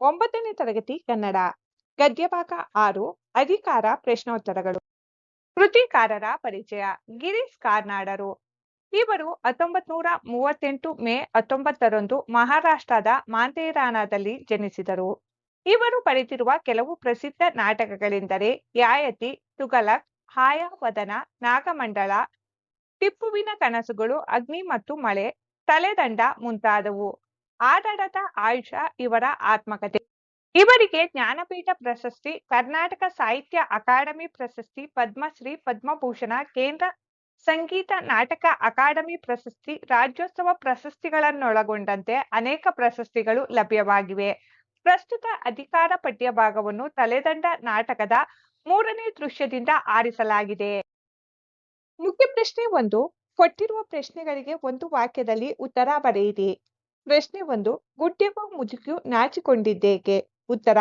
ಒಂಬತ್ತನೇ ತರಗತಿ ಕನ್ನಡ. ಗದ್ಯಭಾಗ ಆರು, ಅಧಿಕಾರ, ಪ್ರಶ್ನೋತ್ತರಗಳು. ಕೃತಿಕಾರರ ಪರಿಚಯ, ಗಿರೀಶ್ ಕಾರ್ನಾಡರು. ಇವರು ಹತ್ತೊಂಬತ್ ನೂರ ಮೂವತ್ತೆಂಟು ಮೇ ಹತ್ತೊಂಬತ್ತರಂದು ಮಹಾರಾಷ್ಟ್ರದ ಮಾಂತೇರಾನದಲ್ಲಿ ಜನಿಸಿದರು. ಇವರು ಬರೆದಿರುವ ಕೆಲವು ಪ್ರಸಿದ್ಧ ನಾಟಕಗಳೆಂದರೆ ಯಾಯತಿ ತುಗಲಕ್ ಹಾಯಾವದನ, ನಾಗಮಂಡಲ, ಟಿಪ್ಪುವಿನ ಕನಸುಗಳು, ಅಗ್ನಿ ಮತ್ತು ಮಳೆ, ತಲೆದಂಡ ಮುಂತಾದವು. ಆಡಳದ ಆಯುಷ ಇವರ ಆತ್ಮಕಥೆ ಇವರಿಗೆ ಜ್ಞಾನಪೀಠ ಪ್ರಶಸ್ತಿ, ಕರ್ನಾಟಕ ಸಾಹಿತ್ಯ ಅಕಾಡೆಮಿ ಪ್ರಶಸ್ತಿ, ಪದ್ಮಶ್ರೀ, ಪದ್ಮಭೂಷಣ, ಕೇಂದ್ರ ಸಂಗೀತ ನಾಟಕ ಅಕಾಡೆಮಿ ಪ್ರಶಸ್ತಿ, ರಾಜ್ಯೋತ್ಸವ ಪ್ರಶಸ್ತಿಗಳನ್ನೊಳಗೊಂಡಂತೆ ಅನೇಕ ಪ್ರಶಸ್ತಿಗಳು ಲಭ್ಯವಾಗಿವೆ. ಪ್ರಸ್ತುತ ಅಧಿಕಾರ ಪಠ್ಯ ಭಾಗವನ್ನು ತಲೆದಂಡ ನಾಟಕದ ಮೂರನೇ ದೃಶ್ಯದಿಂದ ಆರಿಸಲಾಗಿದೆ. ಮುಖ್ಯ ಪ್ರಶ್ನೆ ಒಂದು, ಕೊಟ್ಟಿರುವ ಪ್ರಶ್ನೆಗಳಿಗೆ ಒಂದು ವಾಕ್ಯದಲ್ಲಿ ಉತ್ತರ ಬರೆಯಿರಿ. ಪ್ರಶ್ನೆ ಒಂದು ಗುಡ್ಡೆವ್ವ ಮುದುಕಿಯು ನಾಚಿಕೊಂಡಿದ್ದೇಕೆ? ಉತ್ತರ,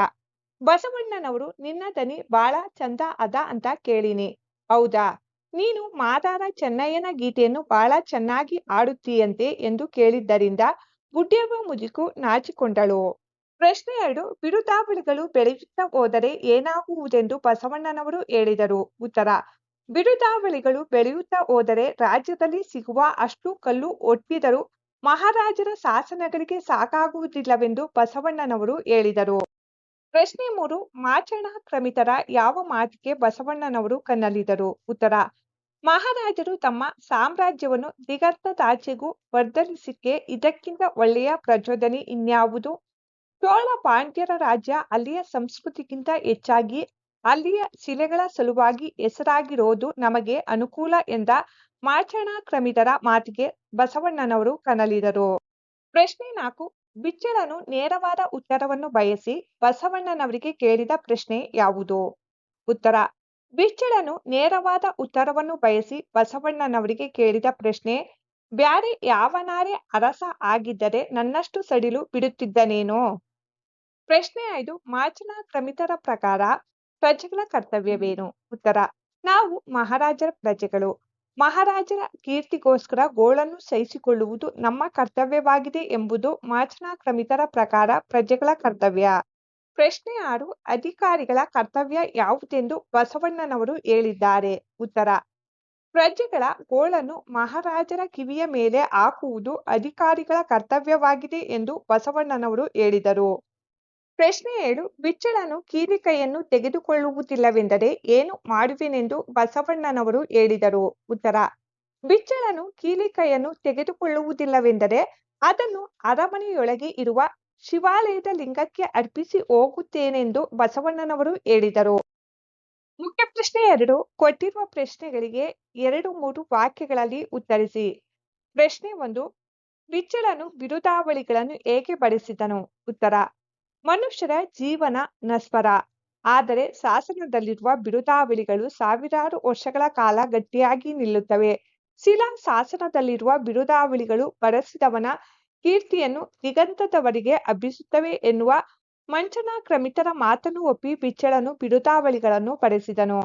ಬಸವಣ್ಣನವರು, ನಿನ್ನ ದನಿ ಬಾಳ ಚಂದ ಅದ ಅಂತ ಕೇಳಿನಿ. ಹೌದಾ? ನೀನು ಮಾದಾರ ಚೆನ್ನಯ್ಯನ ಗೀತೆಯನ್ನು ಬಹಳ ಚೆನ್ನಾಗಿ ಆಡುತ್ತೀಯಂತೆ ಎಂದು ಕೇಳಿದ್ದರಿಂದ ಗುಡ್ಡೆವ ಮುದುಕು ನಾಚಿಕೊಂಡಳು. ಪ್ರಶ್ನೆ ಎರಡು, ಬಿರುದಾವಳಿಗಳು ಬೆಳೆಯುತ್ತಾ ಹೋದರೆ ಏನಾಗುವುದೆಂದು ಬಸವಣ್ಣನವರು ಹೇಳಿದರು. ಉತ್ತರ, ಬಿರುದಾವಳಿಗಳು ಬೆಳೆಯುತ್ತಾ ಹೋದರೆ ರಾಜ್ಯದಲ್ಲಿ ಸಿಗುವ ಅಷ್ಟು ಕಲ್ಲು ಒಟ್ಟಿದರೂ ಮಹಾರಾಜರ ಶಾಸನಗಳಿಗೆ ಸಾಕಾಗುವುದಿಲ್ಲವೆಂದು ಬಸವಣ್ಣನವರು ಹೇಳಿದರು. ಪ್ರಶ್ನೆ ಮೂರು, ಮಾಚಣ ಕ್ರಮಿತರ ಯಾವ ಮಾತಿಗೆ ಬಸವಣ್ಣನವರು ಕನ್ನಲಿದರು? ಉತ್ತರ, ಮಹಾರಾಜರು ತಮ್ಮ ಸಾಮ್ರಾಜ್ಯವನ್ನು ದಿಗಂತದಾಚೆಗೂ ವರ್ಧನಿಸಿಕೆ ಇದಕ್ಕಿಂತ ಒಳ್ಳೆಯ ಪ್ರಚೋದನೆ ಇನ್ಯಾವುದು? ಚೋಳ ಪಾಂಡ್ಯರ ರಾಜ್ಯ ಅಲ್ಲಿಯ ಸಂಸ್ಕೃತಿಗಿಂತ ಹೆಚ್ಚಾಗಿ ಅಲ್ಲಿಯ ಶಿಲೆಗಳ ಸಲುವಾಗಿ ಹೆಸರಾಗಿರೋದು ನಮಗೆ ಅನುಕೂಲ ಎಂದ ಮಾಚಣ ಕ್ರಮಿತರ ಮಾತಿಗೆ ಬಸವಣ್ಣನವರು ಕನಲಿದರು. ಪ್ರಶ್ನೆ ನಾಲ್ಕು, ಬಿಚ್ಚಳನು ನೇರವಾದ ಉತ್ತರವನ್ನು ಬಯಸಿ ಬಸವಣ್ಣನವರಿಗೆ ಕೇಳಿದ ಪ್ರಶ್ನೆ ಯಾವುದು? ಉತ್ತರ, ಬಿಚ್ಚಳನು ನೇರವಾದ ಉತ್ತರವನ್ನು ಬಯಸಿ ಬಸವಣ್ಣನವರಿಗೆ ಕೇಳಿದ ಪ್ರಶ್ನೆ, ಬ್ಯಾರೆ ಯಾವನಾರೇ ಅರಸ ಆಗಿದ್ದರೆ ನನ್ನಷ್ಟು ಸಡಿಲು ಬಿಡುತ್ತಿದ್ದನೇನೋ? ಪ್ರಶ್ನೆ ಐದು ಮಾಚನ ಕ್ರಮಿತರ ಪ್ರಕಾರ ಪ್ರಜೆಗಳ ಕರ್ತವ್ಯವೇನು? ಉತ್ತರ, ನಾವು ಮಹಾರಾಜರ ಪ್ರಜೆಗಳು. ಮಹಾರಾಜರ ಕೀರ್ತಿಗೋಸ್ಕರ ಗೋಳನ್ನು ಸಹಿಸಿಕೊಳ್ಳುವುದು ನಮ್ಮ ಕರ್ತವ್ಯವಾಗಿದೆ ಎಂಬುದು ಮಾಚನಾ ಕ್ರಮಿತರ ಪ್ರಕಾರ ಪ್ರಜೆಗಳ ಕರ್ತವ್ಯ. ಪ್ರಶ್ನೆ ಆರು, ಅಧಿಕಾರಿಗಳ ಕರ್ತವ್ಯ ಯಾವುದೆಂದು ಬಸವಣ್ಣನವರು ಹೇಳಿದ್ದಾರೆ. ಉತ್ತರ, ಪ್ರಜೆಗಳ ಗೋಳನ್ನು ಮಹಾರಾಜರ ಕಿವಿಯ ಮೇಲೆ ಹಾಕುವುದು ಅಧಿಕಾರಿಗಳ ಕರ್ತವ್ಯವಾಗಿದೆ ಎಂದು ಬಸವಣ್ಣನವರು ಹೇಳಿದರು. ಪ್ರಶ್ನೆ ಏಳು ಬಿಚ್ಚಳನು ಕೀಲಿಕೈಯನ್ನು ತೆಗೆದುಕೊಳ್ಳುವುದಿಲ್ಲವೆಂದರೆ ಏನು ಮಾಡುವೆನೆಂದು ಬಸವಣ್ಣನವರು ಹೇಳಿದರು. ಉತ್ತರ ಬಿಚ್ಚಳನು ಕೀಲಿಕೈಯನ್ನು ತೆಗೆದುಕೊಳ್ಳುವುದಿಲ್ಲವೆಂದರೆ ಅದನ್ನು ಅರಮನೆಯೊಳಗೆ ಇರುವ ಶಿವಾಲಯದ ಲಿಂಗಕ್ಕೆ ಅರ್ಪಿಸಿ ಹೋಗುತ್ತೇನೆಂದು ಬಸವಣ್ಣನವರು ಹೇಳಿದರು. ಮುಖ್ಯ ಪ್ರಶ್ನೆ ಎರಡು, ಕೊಟ್ಟಿರುವ ಪ್ರಶ್ನೆಗಳಿಗೆ ಎರಡು ಮೂರು ವಾಕ್ಯಗಳಲ್ಲಿ ಉತ್ತರಿಸಿ. ಪ್ರಶ್ನೆ ಒಂದು ಬಿಚ್ಚಳನು ಬಿರುದಾವಳಿಗಳನ್ನು ಹೇಗೆ ಬಳಸಿದನು ಉತ್ತರ ಮನುಷ್ಯರ ಜೀವನ ನಸ್ವರ ಆದರೆ ಶಾಸನದಲ್ಲಿರುವ ಬಿರುದಾವಳಿಗಳು ಸಾವಿರಾರು ವರ್ಷಗಳ ಕಾಲ ಗಟ್ಟಿಯಾಗಿ ನಿಲ್ಲುತ್ತವೆ. ಶಿಲಾ ಶಾಸನದಲ್ಲಿರುವ ಬಿರುದಾವಳಿಗಳು ಬರೆಸಿದವನ ಕೀರ್ತಿಯನ್ನು ದಿಗಂತದವರೆಗೆ ಹಬ್ಬಿಸುತ್ತವೆ ಎನ್ನುವ ಮಂಚನ ಕ್ರಮಿತರ ಮಾತನ್ನು ಒಪ್ಪಿ ಬಿಚ್ಚಳನು ಬಿರುದಾವಳಿಗಳನ್ನು ಬರೆಸಿದನು.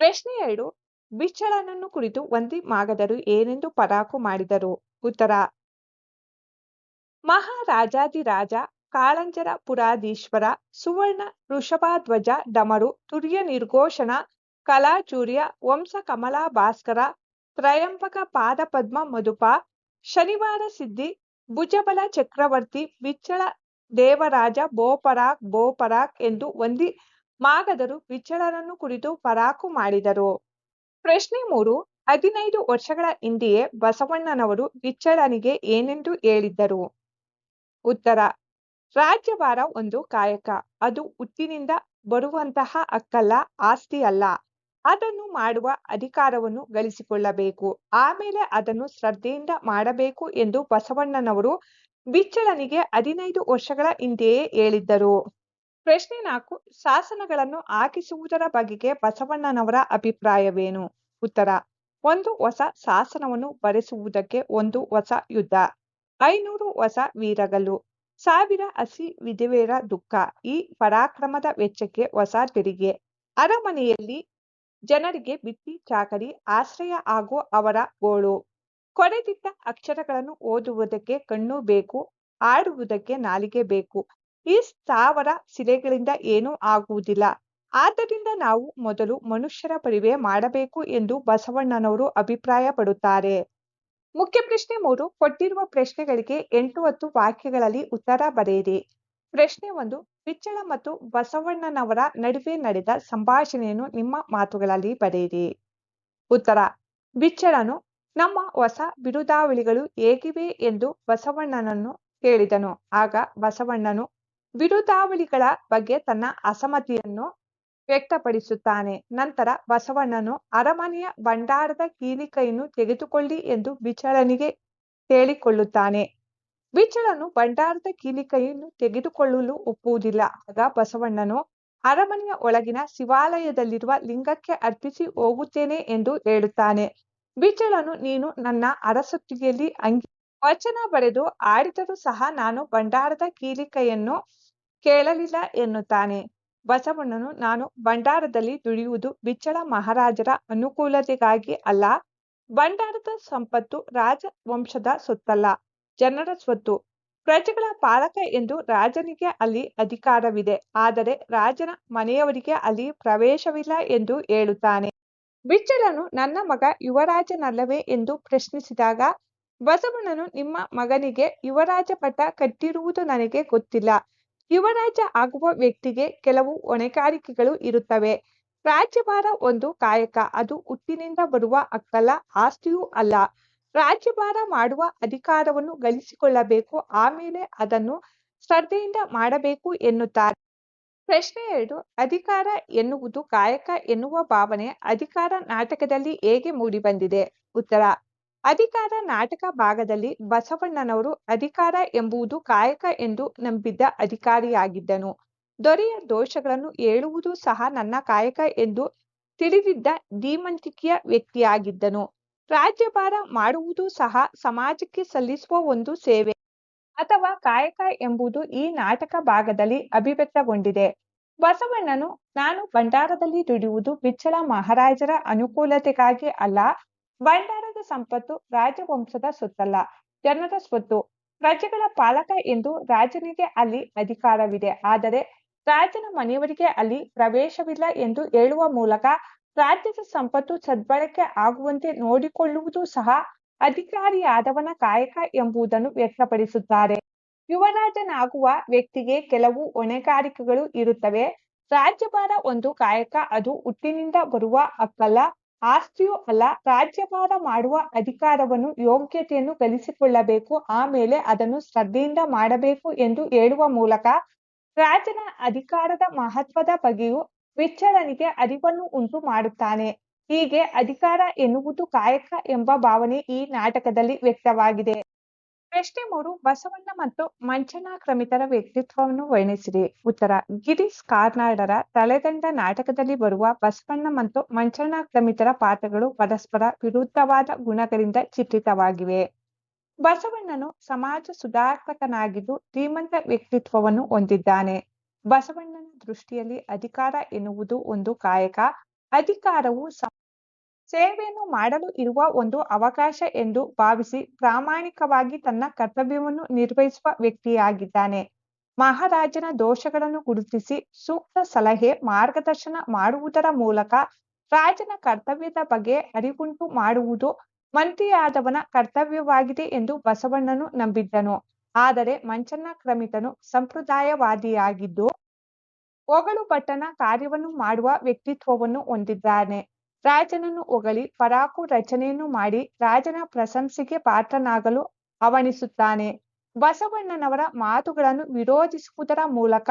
ಪ್ರಶ್ನೆ ಎರಡು, ಬಿಚ್ಚಳನನ್ನು ಕುರಿತು ಒಂದಿ ಮಾಗದರು ಏನೆಂದು ಪರಾಕು ಮಾಡಿದರು? ಉತ್ತರ, ಮಹಾರಾಜಾದಿರಾಜ ಕಾಳಂಜರ ಪುರಾಧೀಶ್ವರ, ಸುವರ್ಣ ವೃಷಭಧ್ವಜ ಡಮರು, ತುರ್ಯ ನಿರ್ಘೋಷಣ ಕಲಾಚೂರ್ಯ, ವಂಶ ಕಮಲಾ ಭಾಸ್ಕರ, ತ್ರಯಂಬಕ ಪಾದಪದ್ಮ ಮಧುಪ, ಶನಿವಾರ ಸಿದ್ಧಿ, ಭುಜಬಲ ಚಕ್ರವರ್ತಿ, ವಿಚ್ಚಳ ದೇವರಾಜ ಬೋಪರಾಕ್ ಬೋಪರಾಕ್ ಎಂದು ಒಂದಿ ಮಾಗದರು ವಿಚ್ಚಳರನ್ನು ಕುರಿತು ಪರಾಕು ಮಾಡಿದರು. ಪ್ರಶ್ನೆ ಮೂರು, ಹದಿನೈದು ವರ್ಷಗಳ ಹಿಂದೆಯೇ ಬಸವಣ್ಣನವರು ವಿಚ್ಚಳನಿಗೆ ಏನೆಂದು ಹೇಳಿದ್ದರು? ಉತ್ತರ ರಾಜ್ಯಭಾರ ಒಂದು ಕಾಯಕ. ಅದು ಹುಟ್ಟಿನಿಂದ ಬರುವಂತಹ ಹಕ್ಕಲ್ಲ ಆಸ್ತಿ ಅಲ್ಲ. ಅದನ್ನು ಮಾಡುವ ಅಧಿಕಾರವನ್ನು ಗಳಿಸಿಕೊಳ್ಳಬೇಕು. ಆಮೇಲೆ ಅದನ್ನು ಶ್ರದ್ಧೆಯಿಂದ ಮಾಡಬೇಕು ಎಂದು ಬಸವಣ್ಣನವರು ಬಿಚ್ಚಳನಿಗೆ ಹದಿನೈದು ವರ್ಷಗಳ ಹಿಂದೆಯೇ ಹೇಳಿದ್ದರು. ಪ್ರಶ್ನೆ ನಾಲ್ಕು, ಶಾಸನಗಳನ್ನು ಹಾಕಿಸುವುದರ ಬಗೆಗೆ ಬಸವಣ್ಣನವರ ಅಭಿಪ್ರಾಯವೇನು? ಉತ್ತರ, ಒಂದು ಹೊಸ ಶಾಸನವನ್ನು ಬರೆಸುವುದಕ್ಕೆ ಒಂದು ಹೊಸ ಯುದ್ಧ. ಐನೂರು ಹೊಸ ವೀರಗಲ್ಲು. ಸಾವಿರ ಹಸಿ ವಿಧವೆಯರ ದುಃಖ. ಈ ಪರಾಕ್ರಮದ ವೆಚ್ಚಕ್ಕೆ ಹೊಸ ತೆರಿಗೆ. ಅರಮನೆಯಲ್ಲಿ ಜನರಿಗೆ ಬಿಟ್ಟಿ ಚಾಕರಿ, ಆಶ್ರಯ ಹಾಗೂ ಅವರ ಗೋಳು. ಕೊರೆದಿದ್ದ ಅಕ್ಷರಗಳನ್ನು ಓದುವುದಕ್ಕೆ ಕಣ್ಣು ಬೇಕು ಆಡುವುದಕ್ಕೆ ನಾಲಿಗೆ ಬೇಕು. ಈ ಸ್ಥಾವರ ಸಿರೆಗಳಿಂದ ಏನೂ ಆಗುವುದಿಲ್ಲ. ಆದ್ದರಿಂದ ನಾವು ಮೊದಲು ಮನುಷ್ಯರ ಪರಿವೆ ಮಾಡಬೇಕು ಎಂದು ಬಸವಣ್ಣನವರು ಅಭಿಪ್ರಾಯ ಪಡುತ್ತಾರೆ ಮುಖ್ಯ ಪ್ರಶ್ನೆ ಮೂರು, ಕೊಟ್ಟಿರುವ ಪ್ರಶ್ನೆಗಳಿಗೆ ಎಂಟು ಹತ್ತು ವಾಕ್ಯಗಳಲ್ಲಿ ಉತ್ತರ ಬರೆಯಿರಿ. ಪ್ರಶ್ನೆ ಒಂದು ಬಿಚ್ಚಳ ಮತ್ತು ಬಸವಣ್ಣನವರ ನಡುವೆ ನಡೆದ ಸಂಭಾಷಣೆಯನ್ನು ನಿಮ್ಮ ಮಾತುಗಳಲ್ಲಿ ಬರೆಯಿರಿ. ಉತ್ತರ ಬಿಚ್ಚಳನು ನಮ್ಮ ಹೊಸ ಬಿರುದಾವಳಿಗಳು ಹೇಗಿವೆ ಎಂದು ಬಸವಣ್ಣನನ್ನು ಕೇಳಿದನು. ಆಗ ಬಸವಣ್ಣನು, ಬಿರುದಾವಳಿಗಳ ಬಗ್ಗೆ ತನ್ನ ಅಸಮ್ಮತಿಯನ್ನು ವ್ಯಕ್ತಪಡಿಸುತ್ತಾನೆ. ನಂತರ ಬಸವಣ್ಣನು, ಅರಮನೆಯ ಭಂಡಾರದ ಕೀಲಿಕೈಯನ್ನು ತೆಗೆದುಕೊಳ್ಳಿ ಎಂದು ಬಿಚ್ಚಳನಿಗೆ ಹೇಳಿಕೊಳ್ಳುತ್ತಾನೆ. ಬಿಚ್ಚಳನು ಭಂಡಾರದ ಕೀಲಿಕೈಯನ್ನು ತೆಗೆದುಕೊಳ್ಳಲು ಒಪ್ಪುವುದಿಲ್ಲ. ಆಗ ಬಸವಣ್ಣನು, ಅರಮನೆಯ ಒಳಗಿನ ಶಿವಾಲಯದಲ್ಲಿರುವ ಲಿಂಗಕ್ಕೆ ಅರ್ಪಿಸಿ ಹೋಗುತ್ತೇನೆ ಎಂದು ಹೇಳುತ್ತಾನೆ. ಬಿಚ್ಚಳನು ನೀನು ನನ್ನ ಅರಸೊತ್ತಿಗೆಯಲ್ಲಿ ಅಂಗಿ ವಚನ ಬರೆದು, ಆಡಿದರೂ ಸಹ ನಾನು ಭಂಡಾರದ ಕೀಲಿಕೈಯನ್ನು ಕೇಳಲಿಲ್ಲ ಎನ್ನುತ್ತಾನೆ. ಬಸವಣ್ಣನು, ನಾನು ಭಂಡಾರದಲ್ಲಿ ದುಡಿಯುವುದು ಬಿಚ್ಚಳ ಮಹಾರಾಜರ ಅನುಕೂಲತೆಗಾಗಿ ಅಲ್ಲ. ಭಂಡಾರದ ಸಂಪತ್ತು ರಾಜವಂಶದ ಸೊತ್ತಲ್ಲ. ಜನರ ಸ್ವತ್ತು. ಪ್ರಜೆಗಳ ಪಾಲಕ ಎಂದು ರಾಜನಿಗೆ ಅಲ್ಲಿ ಅಧಿಕಾರವಿದೆ. ಆದರೆ ರಾಜನ ಮನೆಯವರಿಗೆ ಅಲ್ಲಿ ಪ್ರವೇಶವಿಲ್ಲ ಎಂದು ಹೇಳುತ್ತಾನೆ. ಬಿಚ್ಚಳನು, ನನ್ನ ಮಗ ಯುವರಾಜನಲ್ಲವೇ? ಎಂದು ಪ್ರಶ್ನಿಸಿದಾಗ, ಬಸವಣ್ಣನು, ನಿಮ್ಮ ಮಗನಿಗೆ ಯುವರಾಜ ಪಟ್ಟ ಕಟ್ಟಿರುವುದು ನನಗೆ ಗೊತ್ತಿಲ್ಲ. ಯುವರಾಜ ಆಗುವ ವ್ಯಕ್ತಿಗೆ ಕೆಲವು ಹೊಣೆಗಾರಿಕೆಗಳು ಇರುತ್ತವೆ. ರಾಜ್ಯಭಾರ ಒಂದು ಕಾಯಕ, ಅದು ಹುಟ್ಟಿನಿಂದ ಬರುವ ಅಕ್ಕಲ, ಆಸ್ತಿಯೂ ಅಲ್ಲ. ರಾಜ್ಯಭಾರ ಮಾಡುವ ಅಧಿಕಾರವನ್ನು ಗಳಿಸಿಕೊಳ್ಳಬೇಕು, ಆಮೇಲೆ ಅದನ್ನು ಶ್ರದ್ಧೆಯಿಂದ ಮಾಡಬೇಕು ಎನ್ನುತ್ತಾರೆ. ಪ್ರಶ್ನೆ ಎರಡು, ಅಧಿಕಾರ ಎನ್ನುವುದು ಕಾಯಕ ಎನ್ನುವ ಭಾವನೆ ಅಧಿಕಾರ ನಾಟಕದಲ್ಲಿ ಹೇಗೆ ಮೂಡಿಬಂದಿದೆ? ಉತ್ತರ ಅಧಿಕಾರ ನಾಟಕ ಭಾಗದಲ್ಲಿ ಬಸವಣ್ಣನವರು ಅಧಿಕಾರ ಎಂಬುದು ಕಾಯಕ ಎಂದು ನಂಬಿದ್ದ ಅಧಿಕಾರಿಯಾಗಿದ್ದನು. ದೊರೆಯ ದೋಷಗಳನ್ನು ಹೇಳುವುದು ಸಹ ನನ್ನ ಕಾಯಕ ಎಂದು ತಿಳಿದಿದ್ದ ಧೀಮಂತಿಕೆಯ ವ್ಯಕ್ತಿಯಾಗಿದ್ದನು. ರಾಜ್ಯಭಾರ ಮಾಡುವುದು ಸಹ ಸಮಾಜಕ್ಕೆ ಸಲ್ಲಿಸುವ ಒಂದು ಸೇವೆ ಅಥವಾ ಕಾಯಕ ಎಂಬುದು ಈ ನಾಟಕ ಭಾಗದಲ್ಲಿ ಅಭಿವ್ಯಕ್ತಗೊಂಡಿದೆ. ಬಸವಣ್ಣನು, ನಾನು ಭಂಡಾರದಲ್ಲಿ ದುಡಿಯುವುದು ಬಿಚ್ಚಳ ಮಹಾರಾಜರ ಅನುಕೂಲತೆಗಾಗಿ ಅಲ್ಲ ಭಂಡಾರದ ಸಂಪತ್ತು ರಾಜವಂಶದ ಸೊತ್ತಲ್ಲ, ಜನರ ಸ್ವತ್ತು. ಪ್ರಜೆಗಳ ಪಾಲಕ ಎಂದು ರಾಜನಿಗೆ ಅಲ್ಲಿ ಅಧಿಕಾರವಿದೆ. ಆದರೆ ರಾಜನ ಮನೆಯವರಿಗೆ ಅಲ್ಲಿ ಪ್ರವೇಶವಿಲ್ಲ ಎಂದು ಹೇಳುವ ಮೂಲಕ ರಾಜ್ಯದ ಸಂಪತ್ತು ಸದ್ಬಳಕೆ ಆಗುವಂತೆ ನೋಡಿಕೊಳ್ಳುವುದು ಸಹ ಅಧಿಕಾರಿಯಾದವನ ಕಾಯಕ ಎಂಬುದನ್ನು ವ್ಯಕ್ತಪಡಿಸುತ್ತಾರೆ. ಯುವರಾಜನಾಗುವ ವ್ಯಕ್ತಿಗೆ ಕೆಲವು ಹೊಣೆಗಾರಿಕೆಗಳು ಇರುತ್ತವೆ. ರಾಜ್ಯಭಾರ ಒಂದು ಕಾಯಕ, ಅದು ಹುಟ್ಟಿನಿಂದ ಬರುವ ಹಕ್ಕಲ್ಲ. ಆಸ್ತಿಯೂ ಅಲ್ಲ, ರಾಜ್ಯಭಾರ ಮಾಡುವ ಅಧಿಕಾರವನ್ನು, ಯೋಗ್ಯತೆಯನ್ನು ಗಳಿಸಿಕೊಳ್ಳಬೇಕು, ಆಮೇಲೆ ಅದನ್ನು ಶ್ರದ್ಧೆಯಿಂದ ಮಾಡಬೇಕು ಎಂದು ಹೇಳುವ ಮೂಲಕ ರಾಜನ ಅಧಿಕಾರದ ಮಹತ್ವದ ಬಗ್ಗೆಯೂ ವಿಚ್ಚಲನಿಗೆ ಅರಿವನ್ನು ಉಂಟು ಮಾಡುತ್ತಾನೆ. ಹೀಗೆ ಅಧಿಕಾರ ಎನ್ನುವುದು ಕಾಯಕ ಎಂಬ ಭಾವನೆ ಈ ನಾಟಕದಲ್ಲಿ ವ್ಯಕ್ತವಾಗಿದೆ. ಪ್ರಶ್ನೆ ಮೂರು, ಬಸವಣ್ಣ ಮತ್ತು ಮಂಚನಾ ಕ್ರಮಿತರ ವ್ಯಕ್ತಿತ್ವವನ್ನು ವರ್ಣಿಸಿರಿ. ಉತ್ತರ, ಗಿರೀಶ್ ಕಾರ್ನಾಡರ ತಲೆದಂಡ ನಾಟಕದಲ್ಲಿ ಬರುವ ಬಸವಣ್ಣ ಮತ್ತು ಮಂಚನಾ ಕ್ರಮಿತರ ಪಾತ್ರಗಳು ಪರಸ್ಪರ ವಿರುದ್ಧವಾದ ಗುಣಗಳಿಂದ ಚಿತ್ರಿತವಾಗಿವೆ. ಬಸವಣ್ಣನು ಸಮಾಜ ಸುಧಾರಕನಾಗಿದ್ದು ಧೀಮಂತ ವ್ಯಕ್ತಿತ್ವವನ್ನು ಹೊಂದಿದ್ದಾನೆ. ಬಸವಣ್ಣನ ದೃಷ್ಟಿಯಲ್ಲಿ ಅಧಿಕಾರ ಎನ್ನುವುದು ಒಂದು ಕಾಯಕ. ಅಧಿಕಾರವು ಸೇವೆಯನ್ನು ಮಾಡಲು ಇರುವ ಒಂದು ಅವಕಾಶ ಎಂದು ಭಾವಿಸಿ ಪ್ರಾಮಾಣಿಕವಾಗಿ ತನ್ನ ಕರ್ತವ್ಯವನ್ನು ನಿರ್ವಹಿಸುವ ವ್ಯಕ್ತಿಯಾಗಿದ್ದಾನೆ. ಮಹಾರಾಜನ ದೋಷಗಳನ್ನು ಗುರುತಿಸಿ ಸೂಕ್ತ ಸಲಹೆ, ಮಾರ್ಗದರ್ಶನ ಮಾಡುವುದರ ಮೂಲಕ ರಾಜನ ಕರ್ತವ್ಯದ ಬಗ್ಗೆ ಅರಿವುಂಟು ಮಾಡುವುದು ಮಂತ್ರಿಯಾದವನ ಕರ್ತವ್ಯವಾಗಿದೆ ಎಂದು ಬಸವಣ್ಣನು ನಂಬಿದ್ದನು. ಆದರೆ ಮಂಚನ ಕ್ರಮಿತನು ಸಂಪ್ರದಾಯವಾದಿಯಾಗಿದ್ದು ಹೊಗಳು ಪಟ್ಟಣ ಕಾರ್ಯವನ್ನು ಮಾಡುವ ವ್ಯಕ್ತಿತ್ವವನ್ನು ಹೊಂದಿದ್ದಾನೆ. ರಾಜನನ್ನು ಹೊಗಳಿ ಪರಾಕು ರಚನೆಯನ್ನು ಮಾಡಿ ರಾಜನ ಪ್ರಶಂಸೆಗೆ ಪಾತ್ರನಾಗಲು ಅವಣಿಸುತ್ತಾನೆ ಬಸವಣ್ಣನವರ ಮಾತುಗಳನ್ನು ವಿರೋಧಿಸುವುದರ ಮೂಲಕ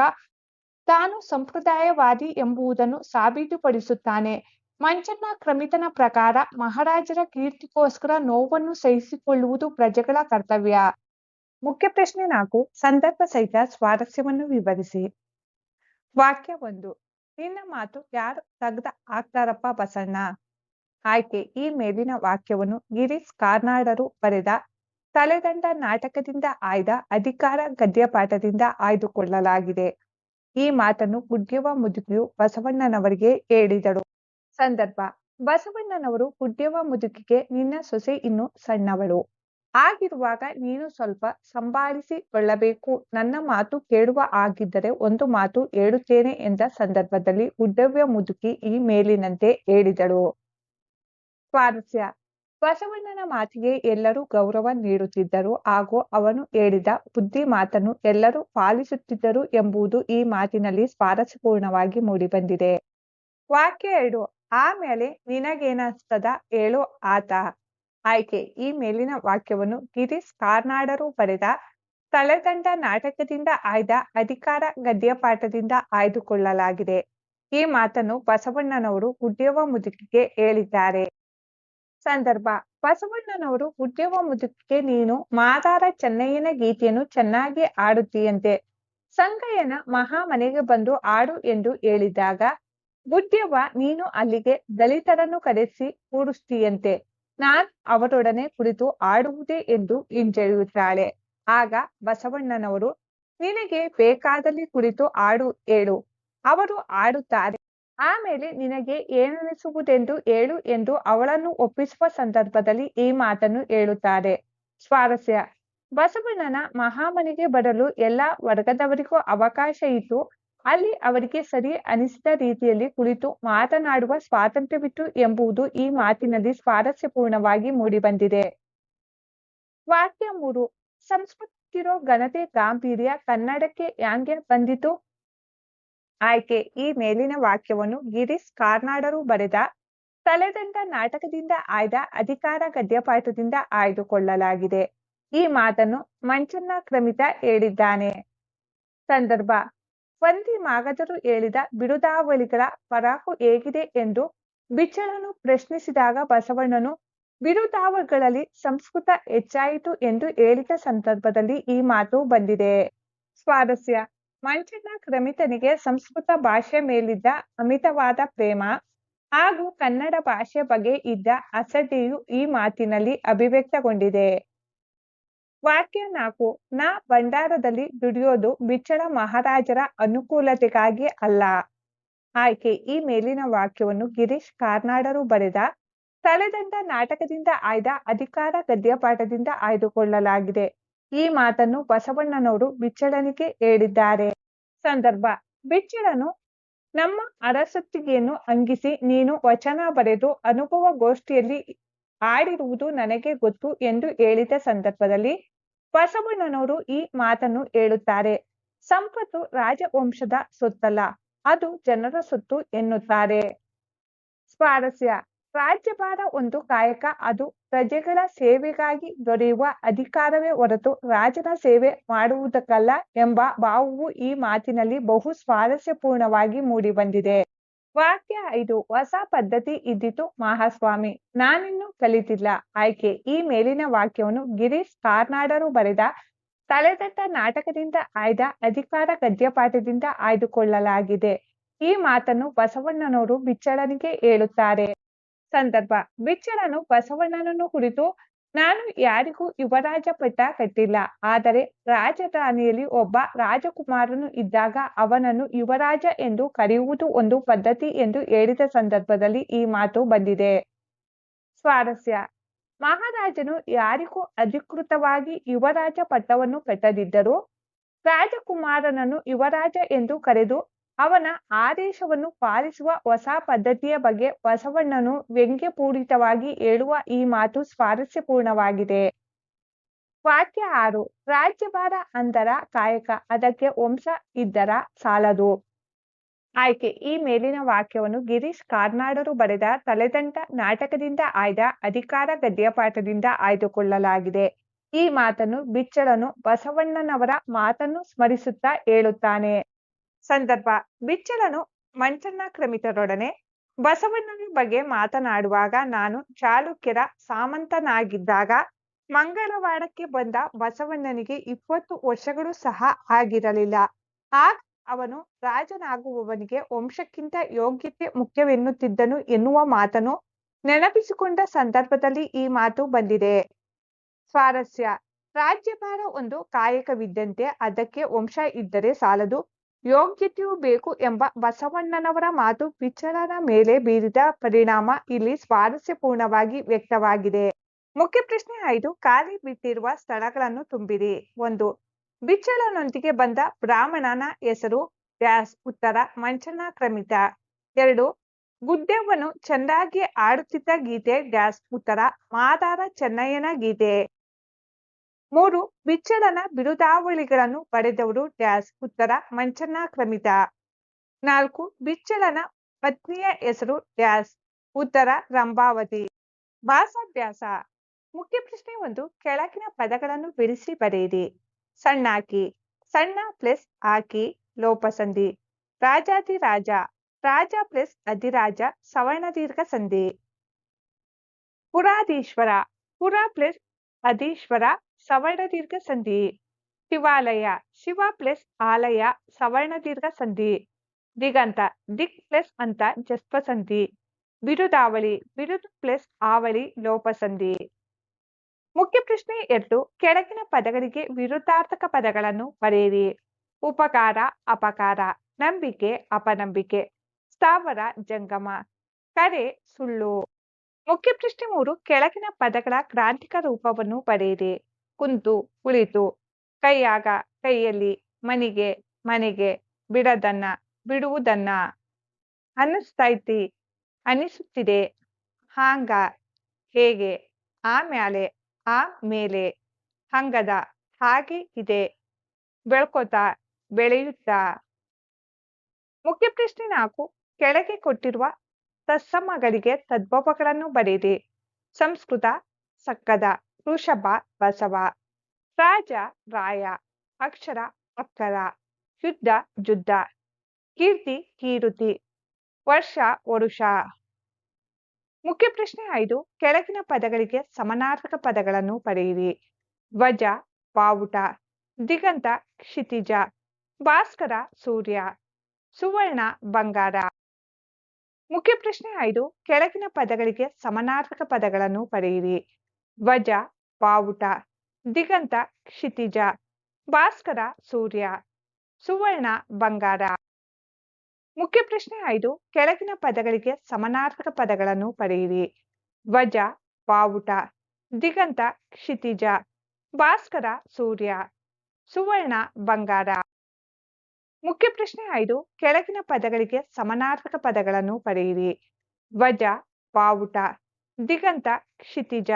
ತಾನು ಸಂಪ್ರದಾಯವಾದಿ ಎಂಬುದನ್ನು ಸಾಬೀತುಪಡಿಸುತ್ತಾನೆ. ಮಂಚನ್ನ ಕ್ರಮಿತನ ಪ್ರಕಾರ ಮಹಾರಾಜರ ಕೀರ್ತಿಗೋಸ್ಕರ ನೋವನ್ನು ಸಹಿಸಿಕೊಳ್ಳುವುದು ಪ್ರಜೆಗಳ ಕರ್ತವ್ಯ. ಮುಖ್ಯ ಪ್ರಶ್ನೆ ನಾಲ್ಕು, ಸಂದರ್ಭ ಸಹಿತ ಸ್ವಾರಸ್ಯವನ್ನು ವಿವರಿಸಿ. ವಾಕ್ಯ ಒಂದು ನಿನ್ನ ಮಾತು ಯಾರು ತಗ್ದ ಆಗ್ತಾರಪ್ಪ ಬಸಣ್ಣ. ಆಯ್ಕೆ ಈ ಮೇಲಿನ ವಾಕ್ಯವನ್ನು ಗಿರೀಶ್ ಕಾರ್ನಾಡರು ಬರೆದ ತಲೆದಂಡ ನಾಟಕದಿಂದ ಆಯ್ದ ಅಧಿಕಾರ ಗದ್ಯಪಾಠದಿಂದ ಆಯ್ದುಕೊಳ್ಳಲಾಗಿದೆ. ಈ ಮಾತನ್ನು ಗುಡ್ಯವ ಮುದುಕಿಯು ಬಸವಣ್ಣನವರಿಗೆ ಹೇಳಿದಳು. ಸಂದರ್ಭ, ಬಸವಣ್ಣನವರು ಗುಡ್ಯವ ಮುದುಕಿಗೆ ನಿನ್ನ ಸೊಸೆ ಇನ್ನು ಸಣ್ಣವಳು. ಹಾಗಿರುವಾಗ ನೀನು ಸ್ವಲ್ಪ ಸಂಭಾಳಿಸಿಕೊಳ್ಳಬೇಕು. ನನ್ನ ಮಾತು ಕೇಳುವ ಆಗಿದ್ದರೆ ಒಂದು ಮಾತು ಹೇಳುತ್ತೇನೆ ಎಂದ ಸಂದರ್ಭದಲ್ಲಿ ಉದ್ದವ್ಯ ಮುದುಕಿ ಈ ಮೇಲಿನಂತೆ ಹೇಳಿದಳು. ಸ್ವಾರಸ್ಯ. ಬಸವಣ್ಣನ ಮಾತಿಗೆ ಎಲ್ಲರೂ ಗೌರವ ನೀಡುತ್ತಿದ್ದರು ಹಾಗೂ ಅವನು ಹೇಳಿದ ಬುದ್ಧಿ ಮಾತನ್ನು ಎಲ್ಲರೂ ಪಾಲಿಸುತ್ತಿದ್ದರು ಎಂಬುದು ಈ ಮಾತಿನಲ್ಲಿ ಸ್ವಾರಸ್ಯಪೂರ್ಣವಾಗಿ ಮೂಡಿಬಂದಿದೆ. ವಾಕ್ಯ ಎರಡು. ಆಮೇಲೆ ನಿನಗೇನಸ್ತದ ಹೇಳು ಆತ. ಆಯ್ಕೆ. ಈ ಮೇಲಿನ ವಾಕ್ಯವನ್ನು ಗಿರೀಶ್ ಕಾರ್ನಾಡರು ಬರೆದ ತಲೆದಂಡ ನಾಟಕದಿಂದ ಆಯ್ದ ಅಧಿಕಾರ ಗದ್ಯಪಾಠದಿಂದ ಆಯ್ದುಕೊಳ್ಳಲಾಗಿದೆ. ಈ ಮಾತನ್ನು ಬಸವಣ್ಣನವರು ಉದ್ಯೋಗ ಮುದುಕಿಗೆ ಹೇಳಿದ್ದಾರೆ. ಸಂದರ್ಭ. ಬಸವಣ್ಣನವರು ಉದ್ಯೋಗ ಮುದುಕಿಗೆ ನೀನು ಮಾದಾರ ಚೆನ್ನಯ್ಯನ ಗೀತೆಯನ್ನು ಚೆನ್ನಾಗಿ ಆಡುತ್ತೀಯಂತೆ ಸಂಗಯ್ಯನ ಮಹಾ ಮನೆಗೆ ಬಂದು ಆಡು ಎಂದು ಹೇಳಿದಾಗ ಬುದ್ಧವ್ವ ನೀನು ಅಲ್ಲಿಗೆ ದಲಿತರನ್ನು ಕರೆಸಿ ಕೂಡಿಸ್ತೀಯಂತೆ. ನಾನ್ ಅವರೊಡನೆ ಕುಳಿತು ಆಡುವುದೇ ಎಂದು ಹಿಂಜರಿಯುತ್ತಾಳೆ. ಆಗ ಬಸವಣ್ಣನವರು, ನಿನಗೆ ಬೇಕಾದಲ್ಲಿ ಕುಳಿತು ಆಡು ಹೇಳು ಅವರು ಆಡುತ್ತಾರೆ. ಆಮೇಲೆ ನಿನಗೆ ಏನನಿಸುವುದೆಂದು ಹೇಳು ಎಂದು ಅವಳನ್ನು ಒಪ್ಪಿಸುವ ಸಂದರ್ಭದಲ್ಲಿ ಈ ಮಾತನ್ನು ಹೇಳುತ್ತಾರೆ. ಸ್ವಾರಸ್ಯ. ಬಸವಣ್ಣನ ಮಹಾಮನೆಗೆ ಬರಲು ಎಲ್ಲ ವರ್ಗದವರಿಗೂ ಅವಕಾಶ ಇತ್ತು ಅಲ್ಲಿ ಅವರಿಗೆ ಸರಿ ಅನಿಸಿದ ರೀತಿಯಲ್ಲಿ ಕುಳಿತು ಮಾತನಾಡುವ ಸ್ವಾತಂತ್ರ್ಯವಿತ್ತು ಎಂಬುದು ಈ ಮಾತಿನಲ್ಲಿ ಸ್ವಾರಸ್ಯಪೂರ್ಣವಾಗಿ ಮೂಡಿಬಂದಿದೆ. ವಾಕ್ಯ ಮೂರು. ಸಂಸ್ಕೃತಿರೋ ಘನತೆ ಗಾಂಭೀರ್ಯ ಕನ್ನಡಕ್ಕೆ ಯಾಂಗೆ ಬಂದಿತು? ಆಯ್ಕೆ. ಈ ಮೇಲಿನ ವಾಕ್ಯವನ್ನು ಗಿರೀಶ್ ಕಾರ್ನಾಡರು ಬರೆದ ತಲೆದಂಡ ನಾಟಕದಿಂದ ಆಯ್ದ ಅಧಿಕಾರ ಗದ್ಯಪಾಠದಿಂದ ಆಯ್ದುಕೊಳ್ಳಲಾಗಿದೆ. ಈ ಮಾತನ್ನು ಮಂಚನ್ನ ಕ್ರಮಿತ ಹೇಳಿದ್ದಾನೆ. ಸಂದರ್ಭ. ವಂದಿ ಮಾಗದರು ಹೇಳಿದ ಬಿರುದಾವಳಿಗಳ ಪರಾಕು ಹೇಗಿದೆ ಎಂದು ಬಿಚ್ಚಳನು ಪ್ರಶ್ನಿಸಿದಾಗ ಬಸವಣ್ಣನು, ಬಿರುದಾವಳಿಗಳಲ್ಲಿ ಸಂಸ್ಕೃತ ಹೆಚ್ಚಾಯಿತು ಎಂದು ಹೇಳಿದ ಸಂದರ್ಭದಲ್ಲಿ ಈ ಮಾತು ಬಂದಿದೆ. ಸ್ವಾರಸ್ಯ. ಮಂಚಣ್ಣ ಕ್ರಮಿತನಿಗೆ ಸಂಸ್ಕೃತ ಭಾಷೆ ಮೇಲಿದ್ದ ಅಮಿತವಾದ ಪ್ರೇಮ ಹಾಗೂ ಕನ್ನಡ ಭಾಷೆ ಬಗ್ಗೆ ಇದ್ದ ಅಸಡ್ಡೆಯು ಈ ಮಾತಿನಲ್ಲಿ ಅಭಿವ್ಯಕ್ತಗೊಂಡಿದೆ. ವಾಕ್ಯ ನಾಲ್ಕು, ನಾ ಭಂಡಾರದಲ್ಲಿ ದುಡಿಯೋದು ಬಿಚ್ಚಳ ಮಹಾರಾಜರ ಅನುಕೂಲತೆಗಾಗಿ ಅಲ್ಲ. ಆಯ್ಕೆ, ಈ ಮೇಲಿನ ವಾಕ್ಯವನ್ನು ಗಿರೀಶ್ ಕಾರ್ನಾಡರು ಬರೆದ, ತಲೆದಂಡ ನಾಟಕದಿಂದ ಆಯ್ದ ಅಧಿಕಾರ ಗದ್ಯಪಾಠದಿಂದ ಆಯ್ದುಕೊಳ್ಳಲಾಗಿದೆ. ಈ ಮಾತನ್ನು ಬಸವಣ್ಣನವರು ಬಿಚ್ಚಳನಿಗೆ ಹೇಳಿದ್ದಾರೆ. ಸಂದರ್ಭ ಬಿಚ್ಚಳನು ನಮ್ಮ ಅರಸತ್ತಿಗೆಯನ್ನು ಅಂಗಿಸಿ ನೀನು ವಚನ ಬರೆದು ಅನುಭವ ಗೋಷ್ಠಿಯಲ್ಲಿ ಆಡಿರುವುದು ನನಗೆ ಗೊತ್ತು ಎಂದು ಹೇಳಿದ ಸಂದರ್ಭದಲ್ಲಿ ಬಸವಣ್ಣನವರು ಈ ಮಾತನ್ನು ಹೇಳುತ್ತಾರೆ. ಸಂಪತ್ತು ರಾಜವಂಶದ ಸೊತ್ತಲ್ಲ, ಅದು ಜನರ ಸೊತ್ತು ಎನ್ನುತ್ತಾರೆ. ಸ್ವಾರಸ್ಯ, ರಾಜ್ಯಭಾರ ಒಂದು ಕಾಯಕ, ಅದು ಪ್ರಜೆಗಳ ಸೇವೆಗಾಗಿ ದೊರೆಯುವ ಅಧಿಕಾರವೇ ಹೊರತು ರಾಜನ ಸೇವೆ ಮಾಡುವುದಕ್ಕಲ್ಲ ಎಂಬ ಭಾವವು ಈ ಮಾತಿನಲ್ಲಿ ಬಹು ಸ್ವಾರಸ್ಯಪೂರ್ಣವಾಗಿ ಮೂಡಿಬಂದಿದೆ. ವಾಕ್ಯ ಐದು ಹೊಸ ಪದ್ಧತಿ ಇದ್ದಿತು ಮಹಾಸ್ವಾಮಿ. ನಾನಿನ್ನು ಕಲಿತಿಲ್ಲ. ಆಯ್ಕೆ ಈ ಮೇಲಿನ ವಾಕ್ಯವನ್ನು ಗಿರೀಶ್ ಕಾರ್ನಾಡರು ಬರೆದ ತಲೆದಟ್ಟ ನಾಟಕದಿಂದ ಆಯ್ದ ಅಧಿಕಾರ ಗದ್ಯಪಾಠದಿಂದ ಆಯ್ದುಕೊಳ್ಳಲಾಗಿದೆ. ಈ ಮಾತನ್ನು ಬಸವಣ್ಣನವರು ಬಿಚ್ಚಳನಿಗೆ ಹೇಳುತ್ತಾರೆ. ಸಂದರ್ಭ. ಬಿಚ್ಚಳನು ಬಸವಣ್ಣನನ್ನು ಕುರಿತು ನಾನು ಯಾರಿಗೂ ಯುವರಾಜ ಪಟ್ಟ ಕಟ್ಟಿಲ್ಲ. ಆದರೆ ರಾಜಧಾನಿಯಲ್ಲಿ ಒಬ್ಬ ರಾಜಕುಮಾರನು ಇದ್ದಾಗ ಅವನನ್ನು ಯುವರಾಜ ಎಂದು ಕರೆಯುವುದು ಒಂದು ಪದ್ಧತಿ ಎಂದು ಹೇಳಿದ ಸಂದರ್ಭದಲ್ಲಿ ಈ ಮಾತು ಬಂದಿದೆ. ಸ್ವಾರಸ್ಯ. ಮಹಾರಾಜನು ಯಾರಿಗೂ ಅಧಿಕೃತವಾಗಿ ಯುವರಾಜ ಪಟ್ಟವನ್ನು ಕಟ್ಟದಿದ್ದರೂ ರಾಜಕುಮಾರನನ್ನು ಯುವರಾಜ ಎಂದು ಕರೆದು ಅವನ ಆದೇಶವನ್ನು ಪಾಲಿಸುವ ಹೊಸ ಪದ್ಧತಿಯ ಬಗ್ಗೆ ಬಸವಣ್ಣನು ವ್ಯಂಗ್ಯಪೂರಿತವಾಗಿ ಹೇಳುವ ಈ ಮಾತು ಸ್ವಾರಸ್ಯಪೂರ್ಣವಾಗಿದೆ. ವಾಕ್ಯ ಆರು, ರಾಜ್ಯಭಾರ ಅಂದರ ಕಾಯಕ, ಅದಕ್ಕೆ ವಂಶ ಇದ್ದರ ಸಾಲದು. ಆಯ್ಕೆ, ಈ ಮೇಲಿನ ವಾಕ್ಯವನ್ನು ಗಿರೀಶ್ ಕಾರ್ನಾಡರು ಬರೆದ ತಲೆದಂಟ ನಾಟಕದಿಂದ ಆಯ್ದ ಅಧಿಕಾರ ಗದ್ಯಪಾಠದಿಂದ ಆಯ್ದುಕೊಳ್ಳಲಾಗಿದೆ. ಈ ಮಾತನ್ನು ಬಿಚ್ಚಳನು ಬಸವಣ್ಣನವರ ಮಾತನ್ನು ಸ್ಮರಿಸುತ್ತಾ ಹೇಳುತ್ತಾನೆ. ಸಂದರ್ಭ. ಬಿಚ್ಚಲನು ಮಂಚಣ್ಣ ಕ್ರಮಿತರೊಡನೆ ಬಸವಣ್ಣನ ಬಗ್ಗೆ ಮಾತನಾಡುವಾಗ ನಾನು ಚಾಲುಕ್ಯರ ಸಾಮಂತನಾಗಿದ್ದಾಗ ಮಂಗಳವಾಡಕ್ಕೆ ಬಂದ ಬಸವಣ್ಣನಿಗೆ ಇಪ್ಪತ್ತು ವರ್ಷಗಳು ಸಹ ಆಗಿರಲಿಲ್ಲ. ಆಗ ಅವನು ರಾಜನಾಗುವವನಿಗೆ ವಂಶಕ್ಕಿಂತ ಯೋಗ್ಯತೆ ಮುಖ್ಯವೆನ್ನುತ್ತಿದ್ದನು ಎನ್ನುವ ಮಾತನ್ನು ನೆನಪಿಸಿಕೊಂಡ ಸಂದರ್ಭದಲ್ಲಿ ಈ ಮಾತು ಬಂದಿದೆ. ಸ್ವಾರಸ್ಯ. ರಾಜ್ಯಭಾರ ಒಂದು ಕಾಯಕವಿದ್ದಂತೆ ಅದಕ್ಕೆ ವಂಶ ಇದ್ದರೆ ಸಾಲದು ಯೋಗ್ಯತೆಯೂ ಬೇಕು ಎಂಬ ಬಸವಣ್ಣನವರ ಮಾತು ಬಿಚ್ಚಳನ ಮೇಲೆ ಬೀರಿದ ಪರಿಣಾಮ ಇಲ್ಲಿ ಸ್ವಾರಸ್ಯಪೂರ್ಣವಾಗಿ ವ್ಯಕ್ತವಾಗಿದೆ. ಮುಖ್ಯ ಪ್ರಶ್ನೆ ಐದು ಖಾಲಿ ಬಿಟ್ಟಿರುವ ಸ್ಥಳಗಳನ್ನು ತುಂಬಿರಿ. ಒಂದು ಬಿಚ್ಚಳನೊಂದಿಗೆ ಬಂದ ಬ್ರಾಹ್ಮಣನ ಹೆಸರು ಡ್ಯಾಸ್ ಉತ್ತರ, ಮಂಚನ ಕ್ರಮಿತ. ಎರಡು, ಗುದ್ದೆವ್ವನು ಚೆನ್ನಾಗಿ ಆಡುತ್ತಿದ್ದ ಗೀತೆ ಡ್ಯಾಸ್ ಉತ್ತರ, ಮಾದಾರ ಚೆನ್ನಯ್ಯನ ಗೀತೆ. ಮೂರು ಬಿಚ್ಚಳನ ಬಿರುದಾವಳಿಗಳನ್ನು ಪಡೆದವರು ಡ್ಯಾಸ್. ಉತ್ತರ ಮಂಚನ ಕ್ರಮಿತ. ನಾಲ್ಕು ಬಿಚ್ಚಳನ ಪತ್ನಿಯ ಹೆಸರು ಡ್ಯಾಸ್. ಉತ್ತರ, ರಂಭಾವತಿ. ಭಾಷಾಭ್ಯಾಸ ಮುಖ್ಯ ಪ್ರಶ್ನೆ ಒಂದು, ಕೆಳಗಿನ ಪದಗಳನ್ನು ಬಿಡಿಸಿ ಬರೆಯಿರಿ. ಸಣ್ಣಾಕಿ. ಸಣ್ಣ ಪ್ಲಸ್ ಆಕಿ, ಲೋಪಸಂಧಿ. ರಾಜಾಧಿರಾಜ ರಾಜ. ಪ್ಲಸ್ ಅಧಿರಾಜ ಸವರ್ಣ ದೀರ್ಘ ಸಂಧಿ. ಪುರಾಧೀಶ್ವರ. ಪುರ ಪ್ಲಸ್ ಅಧೀಶ್ವರ ಸವರ್ಣ ದೀರ್ಘ ಸಂಧಿ, ಶಿವಾಲಯ, ಶಿವ ಪ್ಲಸ್ ಆಲಯ ಸವರ್ಣ ದೀರ್ಘ ಸಂಧಿ, ದಿಗಂತ ದಿಕ್ ಪ್ಲಸ್ ಅಂತ ಜಸ್ವ ಸಂಧಿ, ಬಿರುದಾವಳಿ, ಬಿರುದು ಪ್ಲಸ್ ಆವಳಿ ಲೋಪಸಂಧಿ ಮುಖ್ಯ ಪ್ರಶ್ನೆ ಎರಡು, ಕೆಳಗಿನ ಪದಗಳಿಗೆ ವಿರುದ್ಧಾರ್ಥಕ ಪದಗಳನ್ನು ಬರೆಯಿರಿ. ಉಪಕಾರ, ಅಪಕಾರ, ನಂಬಿಕೆ, ಅಪನಂಬಿಕೆ, ಸ್ಥಾವರ, ಜಂಗಮ, ಕರೆ, ಸುಳ್ಳು. ಮುಖ್ಯ ಪ್ರಶ್ನೆ ಮೂರು, ಕೆಳಗಿನ ಪದಗಳ ಕ್ರಾಂತಿಕ ರೂಪವನ್ನು ಬರೆಯಿರಿ ಕುಂತು, ಕುಳಿತು, ಕೈಯಾಗ, ಕೈಯಲ್ಲಿ, ಮನಿಗೆ, ಮನೆಗೆ, ಬಿಡದನ್ನ, ಬಿಡುವುದನ್ನ. ಅನ್ನಿಸ್ತೈತಿ ಅನಿಸುತ್ತಿದೆ ಹಾಂಗ, ಹೇಗೆ? ಆಮ್ಯಾಲೆ ಆ ಮೇಲೆ. ಹಂಗದ, ಹಾಗೆ ಇದೆ. ಬೆಳ್ಕೋತಾ, ಬೆಳೆಯುತ್ತಾ. ಮುಖ್ಯ ಪ್ರಶ್ನೆ ನಾಲ್ಕು, ಕೆಳಗೆ ಕೊಟ್ಟಿರುವ ತತ್ಸಮಗಳಿಗೆ ತದ್ಭವಗಳನ್ನು ಬರೆಯಿರಿ ಸಂಸ್ಕೃತ, ಸಕ್ಕದ, ವೃಷಭ, ಬಸವ. ರಾಜ, ರಾಯ. ಅಕ್ಷರ ಅಕ್ಕರ ಯುದ್ಧ ಜುದ್ಧ ಕೀರ್ತಿ, ಕೀರುತಿ. ವರ್ಷ, ವರುಷ. ಮುಖ್ಯ ಪ್ರಶ್ನೆ ಐದು. ಕೆಳಗಿನ ಪದಗಳಿಗೆ ಸಮಾನಾರ್ಥಕ ಪದಗಳನ್ನು ಬರೆಯಿರಿ. ಧ್ವಜ ಬಾವುಟ ದಿಗಂತ, ಕ್ಷಿತಿಜ. ಭಾಸ್ಕರ, ಸೂರ್ಯ. ಸುವರ್ಣ, ಬಂಗಾರ. ಮುಖ್ಯ ಪ್ರಶ್ನೆ ಐದು, ಕೆಳಗಿನ ಪದಗಳಿಗೆ ಸಮಾನಾರ್ಥಕ ಪದಗಳನ್ನು ಪಡೆಯಿರಿ ಧ್ವಜ, ಬಾವುಟ, ದಿಗಂತ, ಕ್ಷಿತಿಜ, ಭಾಸ್ಕರ, ಸೂರ್ಯ, ಸುವರ್ಣ, ಬಂಗಾರ. ಮುಖ್ಯ ಪ್ರಶ್ನೆ ಐದು, ಕೆಳಗಿನ ಪದಗಳಿಗೆ ಸಮಾನಾರ್ಥಕ ಪದಗಳನ್ನು ಪಡೆಯಿರಿ ಧ್ವಜ, ಬಾವುಟ, ದಿಗಂತ, ಕ್ಷಿತಿಜ, ಭಾಸ್ಕರ, ಸೂರ್ಯ, ಸುವರ್ಣ, ಬಂಗಾರ. ಮುಖ್ಯ ಪ್ರಶ್ನೆ ಐದು ಕೆಳಗಿನ ಪದಗಳಿಗೆ ಸಮಾನಾರ್ಥಕ ಪದಗಳನ್ನು ಪಡೆಯಿರಿ. ವಜ ಬಾವುಟ ದಿಗಂತ ಕ್ಷಿತಿಜ.